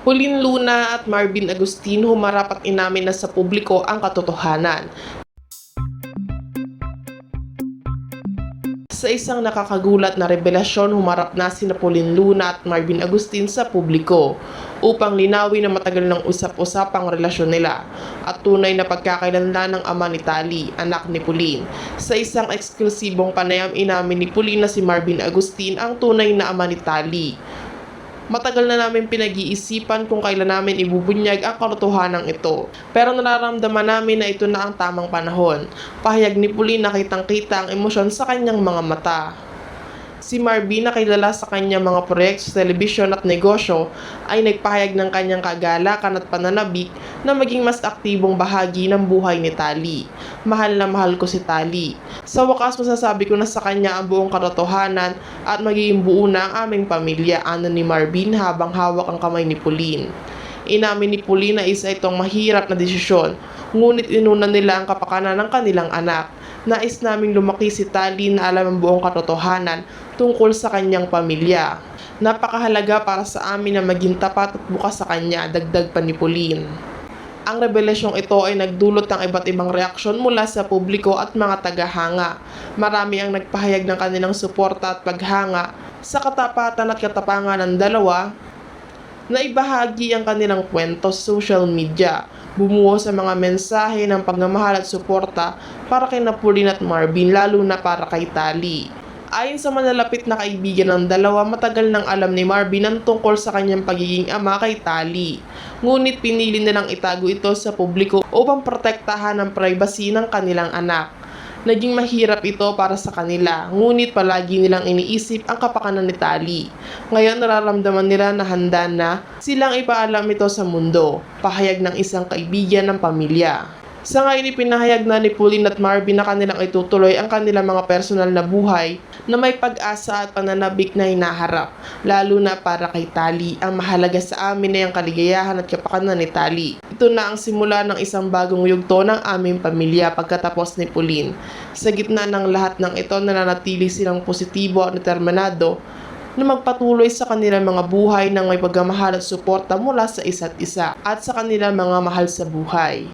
Hulin Luna at Marvin Agustin humarap at inamin na sa publiko ang katotohanan. Sa isang nakakagulat na revelasyon, humarap na sina Pauline Luna at Marvin Agustin sa publiko upang linawin na matagal ng usap-usapang relasyon nila at tunay na pagkakailanlan ng ama ni Tali, anak ni Pauline. Sa isang eksklusibong panayam, inamin ni Pauline na si Marvin Agustin ang tunay na ama ni Tali. Matagal na namin pinag-iisipan kung kailan namin ibubunyag ang katotohanan ito. Pero nararamdaman namin na ito na ang tamang panahon. Pahayag ni Puli na kitang-kita ang emosyon sa kanyang mga mata. Si Marvin na kilala sa kanyang mga proyekto sa telebisyon at negosyo ay nagpahayag ng kanyang kagalakan at pananabik na maging mas aktibong bahagi ng buhay ni Tali. Mahal na mahal ko si Tali. Sa wakas masasabi ko na sa kanya ang buong katotohanan at magiging buo na ang aming pamilya, ano ni Marvin habang hawak ang kamay ni Pauline. Inamin ni Pauline na isa itong mahirap na desisyon, ngunit inuna nila ang kapakanan ng kanilang anak. Nais naming lumaki si Tali na alam ang buong katotohanan tungkol sa kanyang pamilya. Napakahalaga para sa amin na maging tapat at bukas sa kanya, dagdag pa ni Pauline. Ang revelasyong ito ay nagdulot ng iba't ibang reaksyon mula sa publiko at mga tagahanga. Marami ang nagpahayag ng kanilang suporta at paghanga sa katapatan at katapangan ng dalawa na ibahagi ang kanilang kwento sa social media. Bumuo sa mga mensahe ng pagmamahal at suporta para kay Napulin at Marvin lalo na para kay Tali. Ayon sa malalapit na kaibigan ng dalawa, matagal nang alam ni Marvin ang tungkol sa kanyang pagiging ama kay Tali. Ngunit pinili nilang itago ito sa publiko upang protektahan ang privacy ng kanilang anak. Naging mahirap ito para sa kanila, ngunit palagi nilang iniisip ang kapakanan ni Tali. Ngayon nararamdaman nila na handa na silang ipaalam ito sa mundo, pahayag ng isang kaibigan ng pamilya. Sa ngayon ipinahayag na ni Pauline at Marvin na kanilang itutuloy ang kanilang mga personal na buhay na may pag-asa at pananabik na hinaharap, lalo na para kay Tali. Ang mahalaga sa amin ay ang kaligayahan at kapakanan ni Tali. Ito na ang simula ng isang bagong yugto ng aming pamilya pagkatapos ni Pauline. Sa gitna ng lahat ng ito, nananatili silang positibo at determinado na magpatuloy sa kanilang mga buhay ng may pagmamahal at suporta mula sa isa't isa at sa kanilang mga mahal sa buhay.